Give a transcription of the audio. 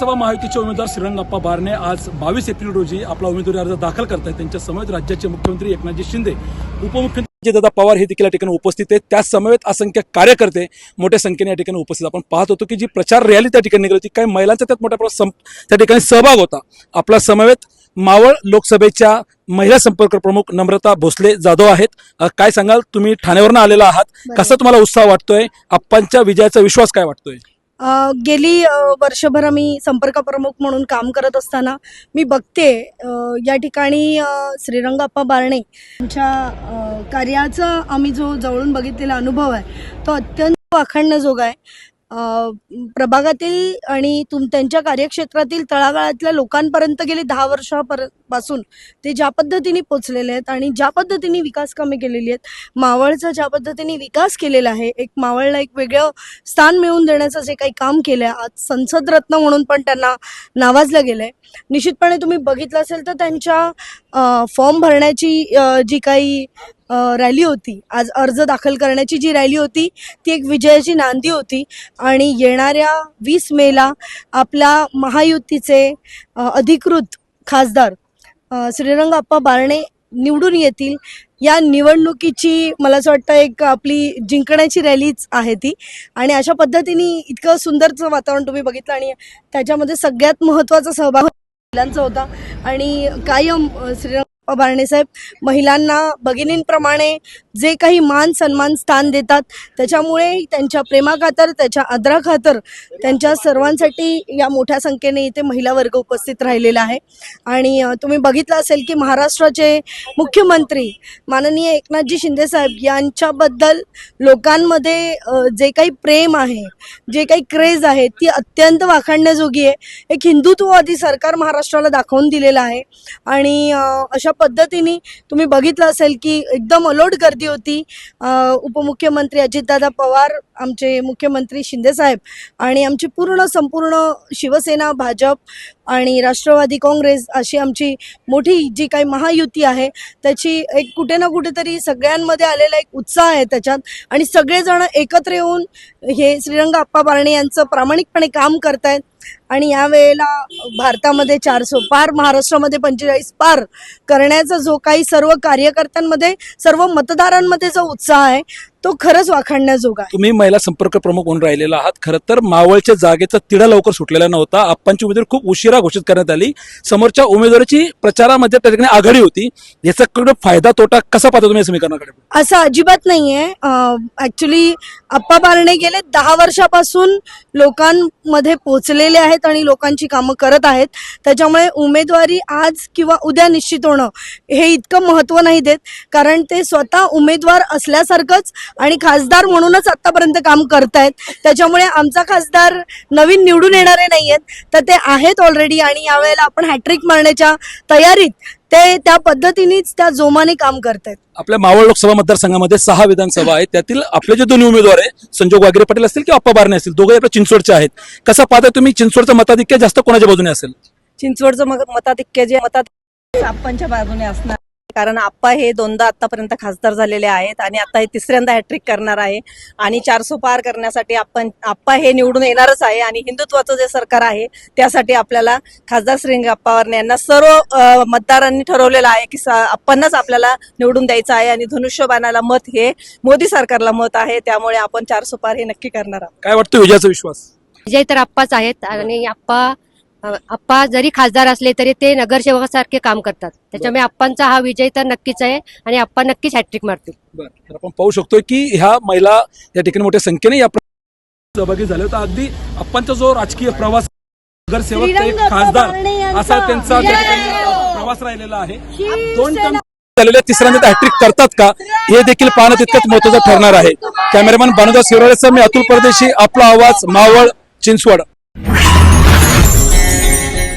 लोकसभा महायुतीचे उमेदवार श्रीरंगप्पा बारणे आज बावीस एप्रिल रोजी आपला उमेदवारी अर्ज दाखल करतायत. त्यांच्या समवेत राज्याचे मुख्यमंत्री एकनाथजी शिंदे उपमुख्यमंत्री दादा पवार हे देखील या ठिकाणी उपस्थित आहेत. त्याच समवेत असंख्य कार्यकर्ते मोठ्या संख्येने या ठिकाणी उपस्थित आपण पाहत होतो की जी प्रचार रॅली त्या ठिकाणी निघाली होती काही महिलांचा त्यात मोठ्या प्रमाणात त्या ठिकाणी सहभाग होता. आपला समवेत मावळ लोकसभेच्या महिला संपर्क प्रमुख नम्रता भोसले जाधव आहेत. काय सांगाल? तुम्ही ठाण्यावरनं आलेला आहात. कसा तुम्हाला उत्साह वाटतोय? आप्पांच्या विजयाचा विश्वास काय वाटतोय? गेली वर्षभर मी संपर्क प्रमुख म्हणून काम करत असताना मी बघते या ठिकाणी श्रीरंगाप्पा बारणे यांच्या कार्याचा आम्ही जो जवळून बघितलेला अनुभव आहे तो अत्यंत वाखाणण्याजोगा आहे. प्रभागातील आणि तुम त्यांच्या कार्यक्षेत्रातील तळागाळातल्या लोकांपर्यंत गेली दहा वर्षापासून ते ज्या पद्धतीने पोचलेले आहेत आणि ज्या पद्धतीने विकास कामे केलेली आहेत मावळचा ज्या पद्धतीने विकास केलेला आहे एक मावळला एक वेगळं स्थान मिळवून देण्याचं जे काही काम केलं आहे आज संसद रत्न म्हणून पण त्यांना नावाजलं गेलं आहे निश्चितपणे तुम्ही बघितलं असेल तर त्यांच्या फॉर्म भरण्याची जी काही रॅली होती. आज अर्ज दाखल करण्याची जी रॅली होती ती एक विजयाची नांदी होती आणि येणाऱ्या वीस मेला आपल्या महायुतीचे अधिकृत खासदार अ, श्रीरंग आप्पा बारणे निवडून येतील. या निवडणुकीची मला असं वाटतं एक आपली जिंकण्याची रॅलीच आहे ती. आणि अशा पद्धतीने इतकं सुंदरचं वातावरण तुम्ही बघितलं आणि त्याच्यामध्ये सगळ्यात महत्त्वाचा सहभाग महिलांचा होता आणि कायम श्रीरंग साहेब महिलांना भगिनींप्रमाणे जे काही मान सन्मान स्थान देतात त्याच्यामुळे त्यांच्या प्रेमाखातर त्याच्या आदराखातर त्यांच्या सर्वांसाठी या मोठ्या संख्येने इथे महिला वर्ग उपस्थित राहिलेला आहे. आणि तुम्ही बघितलं असेल की महाराष्ट्राचे मुख्यमंत्री माननीय एकनाथजी शिंदे साहेब यांच्याबद्दल लोकांमध्ये जे काही प्रेम आहे जे काही क्रेज आहे ती अत्यंत वाखाणण्याजोगी आहे. एक हिंदुत्ववादी सरकार महाराष्ट्राला दाखवून दिलेलं आहे. आणि अशा पद्धतीने तुम्ही बघितलं असेल की एकदम अलोट गर्दी होती. उपमुख्यमंत्री अजितदादा पवार आमचे मुख्यमंत्री शिंदेसाहेब आणि आमची पूर्ण संपूर्ण शिवसेना भाजप आणि राष्ट्रवादी काँग्रेस अशी आमची मोठी जी काही महायुती आहे त्याची एक कुठे ना कुठेतरी सगळ्यांमध्ये आलेला एक उत्साह आहे त्याच्यात. आणि सगळेजण एकत्र येऊन हे श्रीरंग आप्पा बारणे यांचं प्रामाणिकपणे काम करतायत. आणि या वेळेला भारतामध्ये चारशे पार महाराष्ट्रामध्ये पंचेचाळीस पार करण्याचा जो काही सर्व कार्यकर्त्यांमध्ये सर्व मतदारांमध्ये जो उत्साह आहे तो खरंच वाखाणण्याजोगा आहे. तुम्ही महिला संपर्क प्रमुख म्हणून राहिलेला आहात. खरं तर मावळच्या जागेचा तिढा लवकर सुटलेला नव्हता. आप्पांची उमेदवारी खूप उशिरा घोषित करण्यात आली. समोरच्या उमेदवाराची प्रचारामध्ये त्या ठिकाणी आघाडी होती. याचा कडे फायदा तोटा कसा पाहता तुम्ही या समीकरणाकडे? असं अजिबात नाहीये. ऍक्च्युली आप्पा बारणे गेले दहा वर्षापासून लोकांमध्ये पोचलेले आहेत आणि लोकांची कामं करत आहेत. त्याच्यामुळे उमेदवारी आज किंवा उद्या निश्चित होणं हे इतकं महत्त्व नाही देत. कारण ते स्वतः उमेदवार असल्यासारखंच आणि खासदार म्हणूनच आतापर्यंत काम करतायत. त्याच्यामुळे आमचा खासदार नवीन निवडून येणारे नाही आहेत तर ते आहेत ऑलरेडी आणि यावेळेला आपण हॅट्रिक मारण्याच्या तयारीत ते त्या पद्धतीनेच त्या जोमाने काम करतायत. आपल्या मावळ लोकसभा मतदारसंघामध्ये सहा विधानसभा आहेत. त्यातील आपले जे दोन्ही उमेदवार आहे संजोग वागरे पाटील असतील किंवा अप्पा बारणे असतील दोघे आपल्या चिंचवडचे आहेत. कसा पाहता तुम्ही चिंचवडचं मताधिक्य जास्त कोणाच्या बाजूने असेल? चिंचवडचं मग मताधिक्य जे मतात आप्पांच्या बाजूने असणार. कारण आप्पा हे दोनदा आतापर्यंत खासदार झालेले आहेत आणि आता हे तिसऱ्यांदा हॅट्रिक करणार आहे. आणि चारसो पार करण्यासाठी आपण आप्पा हे निवडून येणारच आहे आणि हिंदुत्वाचं जे सरकार आहे त्यासाठी आपल्याला खासदार आप्पावर यांना सर्व मतदारांनी ठरवलेलं आहे की आप्पांनाच आपल्याला निवडून द्यायचं आहे आणि धनुष्यबाणाला मत हे मोदी सरकारला मत आहे. त्यामुळे आपण चारसो पार हे नक्की करणार आहोत. काय वाटतं विजयाचा विश्वास? विजय तर आप्पाच आहेत आणि आप्पा आप्पा जरी खासदार असले तरी ते नगरसेवकासारखे काम करतात. त्याच्यामुळे आप्पांचा हा विजय तर नक्कीच आहे आणि आप्पा नक्कीच हॅट्रिक मारतील. तर आपण पाहू शकतोय की ह्या महिला या ठिकाणी मोठ्या संख्येने या सहभागी झाले तर अगदी आप्पांचा जो राजकीय प्रवास नगरसेवक खासदार असा त्यांचा प्रवास राहिलेला आहे. दोन झालेल्या तिसऱ्यांदा हॅट्रिक करतात का? हे देखील पाहणं तितकंच महत्वाचं ठरणार आहे. कॅमेरामॅन बानुदास शिवराळेसह मी अतुल परदेशी. आपला आवाज मावळ चिंचवड.